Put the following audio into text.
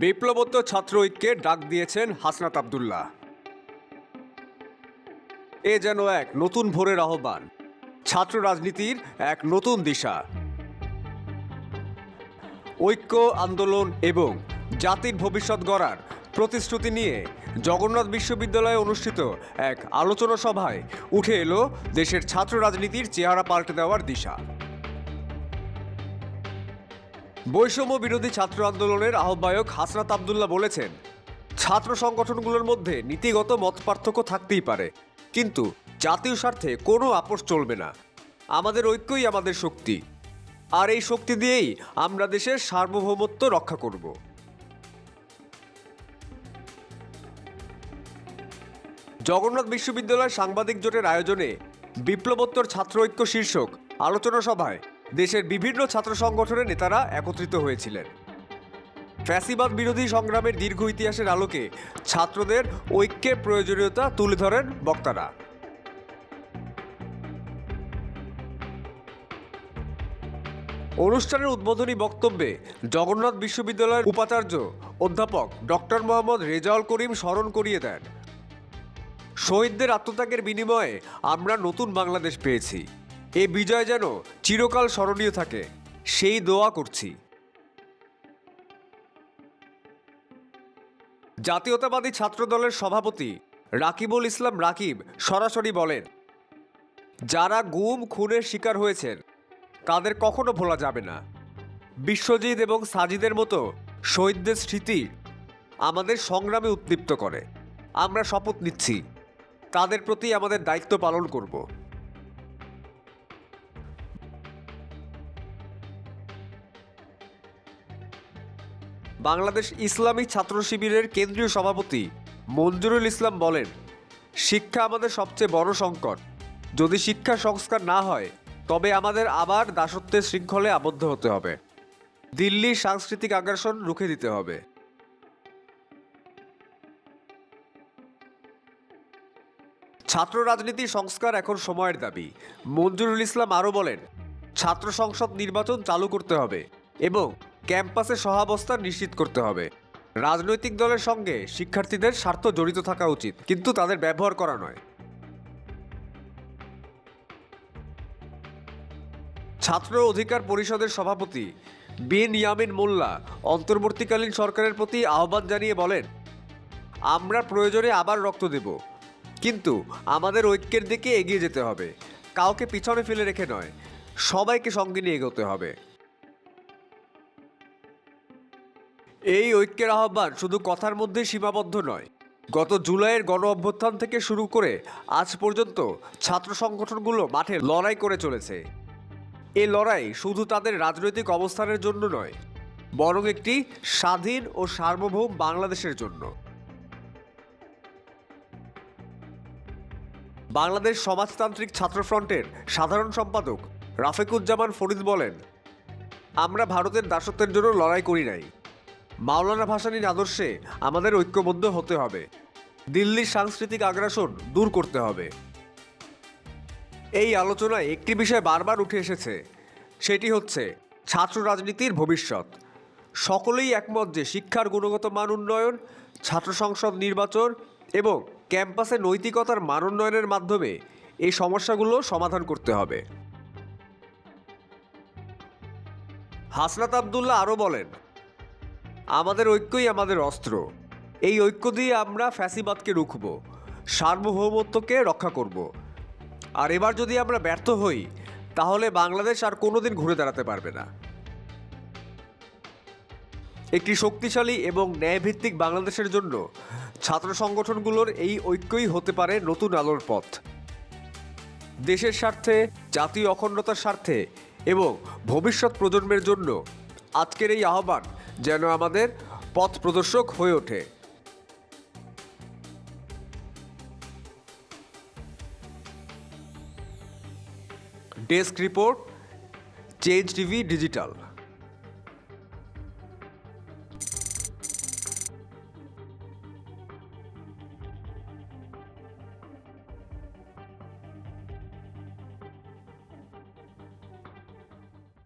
বিপ্লবোত্তর ছাত্র ঐক্যের ডাক দিয়েছেন হাসনাত আবদুল্লাহ। এ যেন এক নতুন ভোরের আহ্বান, ছাত্র রাজনীতির এক নতুন দিশা। ঐক্য, আন্দোলন এবং জাতির ভবিষ্যৎ গড়ার প্রতিশ্রুতি নিয়ে জগন্নাথ বিশ্ববিদ্যালয়ে অনুষ্ঠিত এক আলোচনা সভায় উঠে এলো দেশের ছাত্র রাজনীতির চেহারা পাল্টে দেওয়ার দিশা। বৈষম্য বিরোধী ছাত্র আন্দোলনের আহ্বায়ক হাসনাত আবদুল্লাহ বলেছেন, ছাত্র সংগঠনগুলোর মধ্যে নীতিগত মত পার্থক্য থাকতেই পারে, কিন্তু জাতীয় স্বার্থে কোনো আপোষ চলবে না। আমাদের ঐক্যই আমাদের শক্তি। আর এই শক্তি দিয়েই আমরা দেশের সার্বভৌমত্ব রক্ষা করব। জগন্নাথ বিশ্ববিদ্যালয় সাংবাদিক জোটের আয়োজনে বিপ্লবোত্তর ছাত্র ঐক্য শীর্ষক আলোচনা সভায় দেশের বিভিন্ন ছাত্র সংগঠনের নেতারা একত্রিত হয়েছিলেন। ফ্যাসিবাদ বিরোধী সংগ্রামের দীর্ঘ ইতিহাসের আলোকে ছাত্রদের ঐক্যের প্রয়োজনীয়তা তুলে ধরেন বক্তারা। অনুষ্ঠানের উদ্বোধনী বক্তব্যে জগন্নাথ বিশ্ববিদ্যালয়ের উপাচার্য অধ্যাপক ডক্টর মোহাম্মদ রেজাউল করিম স্মরণ করিয়ে দেন। শহীদদের আত্মত্যাগের বিনিময়ে আমরা নতুন বাংলাদেশ পেয়েছি। এ বিজয় যেন চিরকাল স্মরণীয় থাকে, সেই দোয়া করছি। জাতীয়তাবাদী ছাত্রদলের সভাপতি রাকিবুল ইসলাম রাকিব সরাসরি বলেন, যারা গুম, খুনের শিকার হয়েছেন, তাদের কখনো ভোলা যাবে না। বিশ্বজিৎ এবং সাজিদের মতো শহীদদের স্মৃতি আমাদের সংগ্রামে উদ্দীপ্ত করে। আমরা শপথ নিচ্ছি। তাদের প্রতি আমাদের দায়িত্ব পালন করব। বাংলাদেশ ইসলামী ছাত্র শিবিরের কেন্দ্রীয় সভাপতি মঞ্জুরুল ইসলাম বলেন, শিক্ষা আমাদের সবচেয়ে বড় সংকট। যদি শিক্ষা সংস্কার না হয়, তবে আমাদের আবার দাসত্বের শৃঙ্খলে আবদ্ধ হতে হবে। দিল্লির সাংস্কৃতিক আগ্রাসন রুখে দিতে হবে। ছাত্র রাজনীতি সংস্কার এখন সময়ের দাবি। মঞ্জুরুল ইসলাম আরও বলেন, ছাত্র সংসদ নির্বাচন চালু করতে হবে এবং ক্যাম্পাসে সহাবস্থান নিশ্চিত করতে হবে। রাজনৈতিক দলের সঙ্গে শিক্ষার্থীদের স্বার্থ জড়িত থাকা উচিত, কিন্তু তাদের ব্যবহার করা নয়। ছাত্র অধিকার পরিষদের সভাপতি বিন ইয়ামিন মোল্লা অন্তর্বর্তীকালীন সরকারের প্রতি আহ্বান জানিয়ে বলেন, আমরা প্রয়োজনে আবার রক্ত দেব, কিন্তু আমাদের ঐক্যের দিকে এগিয়ে যেতে হবে। কাউকে পিছনে ফেলে রেখে নয়, সবাইকে সঙ্গে নিয়ে এগোতে হবে। এই ঐক্যের আহ্বান শুধু কথার মধ্যে সীমাবদ্ধ নয়। গত জুলাইয়ের গণ অভ্যুত্থান থেকে শুরু করে আজ পর্যন্ত ছাত্র সংগঠনগুলো মাঠে লড়াই করে চলেছে। এ লড়াই শুধু তাদের রাজনৈতিক অবস্থানের জন্য নয়, বরং একটি স্বাধীন ও সার্বভৌম বাংলাদেশের জন্য। বাংলাদেশ সমাজতান্ত্রিক ছাত্রফ্রন্টের সাধারণ সম্পাদক রাফেকুজ্জামান ফরিদ বলেন, আমরা ভারতের দাসত্বের জন্য লড়াই করি নাই। মাওলানা ভাসানীর আদর্শে আমাদের ঐক্যবদ্ধ হতে হবে। দিল্লির সাংস্কৃতিক আগ্রাসন দূর করতে হবে। এই আলোচনায় একটি বিষয় বারবার উঠে এসেছে, সেটি হচ্ছে ছাত্র রাজনীতির ভবিষ্যৎ। সকলেই একমত যে শিক্ষার গুণগত মান উন্নয়ন, ছাত্র সংসদ নির্বাচন এবং ক্যাম্পাসে নৈতিকতার মান উন্নয়নের মাধ্যমে এই সমস্যাগুলো সমাধান করতে হবে। হাসনাত আবদুল্লাহ আরও বলেন আমাদের ঐক্যই আমাদের অস্ত্র। এই ঐক্য দিয়ে আমরা ফ্যাসিবাদকে রুখব, সার্বভৌমত্বকে রক্ষা করব। আর এবার যদি আমরা ব্যর্থ হই, তাহলে বাংলাদেশ আর কোনোদিন ঘুরে দাঁড়াতে পারবে না। একটি শক্তিশালী এবং ন্যায়ভিত্তিক বাংলাদেশের জন্য ছাত্র সংগঠনগুলোর এই ঐক্যই হতে পারে নতুন আলোর পথ। দেশের স্বার্থে, জাতীয় অখণ্ডতার স্বার্থে এবং ভবিষ্যৎ প্রজন্মের জন্য আজকের এই আহ্বান যেন আমাদের পথ প্রদর্শক হয়ে ওঠে। Desk report change TV digital.